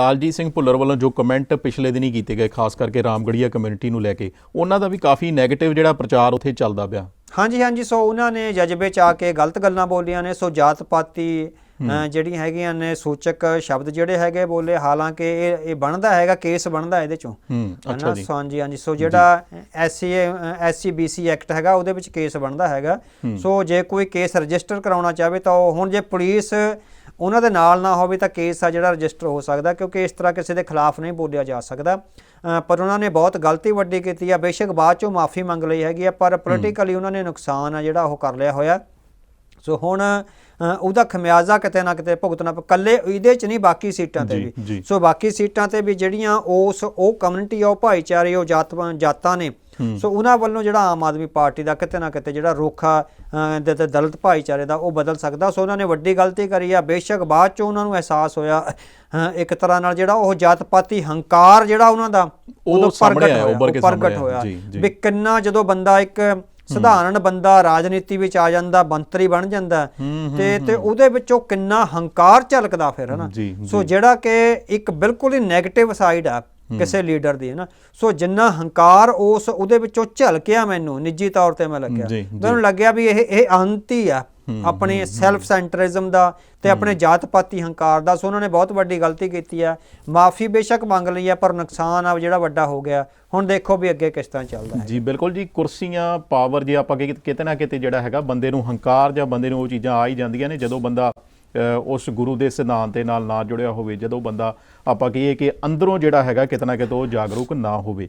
ਲਾਲਜੀਤ ਸਿੰਘ ਭੁੱਲਰ ਵੱਲੋਂ ਜੋ ਕਮੈਂਟ ਪਿਛਲੇ ਦਿਨੀ ਕੀਤੇ ਗਏ ਖਾਸ ਕਰਕੇ ਰਾਮਗੜੀਆ ਕਮਿਊਨਿਟੀ ਨੂੰ ਲੈ ਕੇ ਉਹਨਾਂ ਦਾ ਵੀ ਕਾਫੀ 네ਗੇਟਿਵ ਜਿਹੜਾ ਪ੍ਰਚਾਰ ਉੱਥੇ ਚੱਲਦਾ ਪਿਆ। ਹਾਂਜੀ ਹਾਂਜੀ ਸੋ ਉਹਨਾਂ ਨੇ ਜਜ਼ਬੇ ਚ ਆ ਕੇ ਗਲਤ ਗੱਲਾਂ ਬੋਲੀਆਂ ਨੇ ਸੋ ਜਾਤ ਪਾਤੀ ਜਿਹੜੀਆਂ ਹੈਗੀਆਂ ਨੇ ਸੂਚਕ ਸ਼ਬਦ ਜਿਹੜੇ ਹੈਗੇ ਬੋਲੇ ਹਾਲਾਂਕਿ ਇਹ ਇਹ ਬਣਦਾ ਹੈਗਾ ਕੇਸ ਬਣਦਾ ਇਹਦੇ ਚੋਂ। ਹੂੰ ਅੱਛਾ ਜੀ। ਹਾਂਜੀ ਹਾਂਜੀ ਸੋ ਜਿਹੜਾ ਐਸਸੀ ਐਸਸੀ ਬੀਸੀ ਐਕਟ ਹੈਗਾ ਉਹਦੇ ਵਿੱਚ ਕੇਸ ਬਣਦਾ ਹੈਗਾ। ਸੋ ਜੇ ਕੋਈ ਕੇਸ ਰਜਿਸਟਰ ਕਰਾਉਣਾ ਚਾਹਵੇ ਤਾਂ ਉਹ ਹੁਣ ਜੇ ਪੁਲਿਸ ਉਹਨਾਂ ਦੇ ਨਾਲ ਨਾ ਹੋਵੇ ਤਾਂ ਕੇਸ ਆ ਜਿਹੜਾ ਰਜਿਸਟਰ ਹੋ ਸਕਦਾ, ਕਿਉਂਕਿ ਇਸ ਤਰ੍ਹਾਂ ਕਿਸੇ ਦੇ ਖਿਲਾਫ ਨਹੀਂ ਬੋਲਿਆ ਜਾ ਸਕਦਾ। ਪਰ ਉਹਨਾਂ ਨੇ ਬਹੁਤ ਗਲਤੀ ਵੱਡੀ ਕੀਤੀ ਆ। ਬੇਸ਼ੱਕ ਬਾਅਦ ਚੋਂ ਮਾਫੀ ਮੰਗ ਲਈ ਹੈਗੀ ਆ, ਪਰ ਪੋਲੀਟੀਕਲੀ ਉਹਨਾਂ ਨੇ ਨੁਕਸਾਨ ਆ ਜਿਹੜਾ ਉਹ ਕਰ ਲਿਆ ਹੋਇਆ। ਸੋ ਹੁਣ ਉਹਦਾ ਖਮਿਆਜ਼ਾ ਕਿਤੇ ਨਾ ਕਿਤੇ ਭੁਗਤਣਾ ਕੱਲੇ ਇਹਦੇ ਚ ਨਹੀਂ ਬਾਕੀ ਸੀਟਾਂ ਤੇ। ਵੀ। ਸੋ ਬਾਕੀ ਸੀਟਾਂ ਤੇ ਵੀ ਜਿਹੜੀਆਂ ਉਸ ਉਹ ਕਮਿਊਨਿਟੀ ਆ ਉਹ ਭਾਈਚਾਰੇ ਉਹ ਜਾਤ ਜਾਤਾਂ ਨੇ। ਸੋ ਉਹਨਾਂ ਵੱਲੋਂ ਜਿਹੜਾ ਆਮ ਆਦਮੀ ਪਾਰਟੀ ਦਾ ਕਿਤੇ ਨਾ ਕਿਤੇ ਜਿਹੜਾ ਰੋਖਾ ਦੇ ਤੇ ਦਲਿਤ ਭਾਈਚਾਰੇ ਦਾ ਉਹ ਬਦਲ ਸਕਦਾ। ਸੋ ਉਹਨਾਂ ਨੇ ਵੱਡੀ ਗਲਤੀ ਕਰੀ ਆ। ਬੇਸ਼ੱਕ ਬਾਅਦ ਚ ਉਹਨਾਂ ਨੂੰ ਅਹਿਸਾਸ ਹੋਇਆ ਇੱਕ ਤਰ੍ਹਾਂ ਨਾਲ ਜਿਹੜਾ ਉਹ ਜਾਤ ਪਾਤੀ ਹੰਕਾਰ ਜਿਹੜਾ ਉਹਨਾਂ ਦਾ ਉਹ ਉਦੋਂ ਪ੍ਰਗਟ ਹੋਇਆ, ਪ੍ਰਗਟ ਹੋਇਆ। ਵੀ ਕਿੰਨਾ ਜਦੋਂ ਬੰਦਾ ਇੱਕ ਸਧਾਰਨ ਬੰਦਾ ਰਾਜਨੀਤੀ ਵਿੱਚ ਆ ਜਾਂਦਾ ਮੰਤਰੀ ਬਣ ਜਾਂਦਾ। ਤੇ ਤੇ ਉਹਦੇ ਵਿੱਚੋਂ ਕਿੰਨਾ ਹੰਕਾਰ ਝਲਕਦਾ ਫਿਰ ਹਨਾ? ਸੋ ਜਿਹੜਾ ਕਿ ਇੱਕ ਬਿਲਕੁਲ ਹੀ 네ਗੇਟਿਵ ਸਾਈਡ ਆ। ਕਿਸੇ ਲੀਡਰ ਦੀ ਹਨਾ। ਸੋ ਜਿੰਨਾ ਹੰਕਾਰ ਉਸ ਉਹਦੇ ਵਿੱਚੋਂ ਝਲਕਿਆ ਮੈਨੂੰ ਨਿੱਜੀ ਤੌਰ ਤੇ ਮੈਂ ਲੱਗਿਆ। ਮੈਨੂੰ ਲੱਗਿਆ ਵੀ ਇਹ ਇਹ ਅੰਤ ਹੀ ਆ ਆਪਣੇ ਸੈਲਫ ਸੈਂਟਰਿਜ਼ਮ ਦਾ ਤੇ ਆਪਣੇ ਜਾਤ ਪਾਤੀ ਹੰਕਾਰ ਦਾ। ਸੋ ਉਹਨਾਂ ਨੇ ਬਹੁਤ ਵੱਡੀ ਗਲਤੀ ਕੀਤੀ ਆ। ਮਾਫੀ ਬੇਸ਼ੱਕ ਮੰਗ ਲਈ ਆ ਪਰ ਨੁਕਸਾਨ ਆ ਜਿਹੜਾ ਵੱਡਾ ਹੋ ਗਿਆ। ਹੁਣ ਦੇਖੋ ਵੀ ਅੱਗੇ ਕਿਸ ਤਰ੍ਹਾਂ ਚੱਲਦਾ ਹੈ। ਜੀ ਬਿਲਕੁਲ ਜੀ। ਕੁਰਸੀਆਂ ਪਾਵਰ ਜੇ ਆਪਾਂ ਕਿਤੇ ਨਾ ਕਿਤੇ ਜਿਹੜਾ ਹੈਗਾ ਬੰਦੇ ਨੂੰ ਹੰਕਾਰ ਜਾਂ ਬੰਦੇ ਨੂੰ ਉਹ ਚੀਜ਼ਾਂ ਆ ਹੀ ਜਾਂਦੀਆਂ ਨੇ। ਜਦੋਂ ਬੰਦਾ ਉਸ ਗੁਰੂ ਦੇ ਸਿਧਾਂਤ ਦੇ ਨਾਲ ਨਾ ਜੁੜਿਆ ਹੋਵੇ, ਜਦੋਂ ਬੰਦਾ ਆਪਾਂ ਕਹੀਏ ਕਿ ਅੰਦਰੋਂ ਜਿਹੜਾ ਹੈਗਾ ਕਿਤੇ ਨਾ ਕਿਤੇ ਉਹ ਜਾਗਰੂਕ ਨਾ ਹੋਵੇ।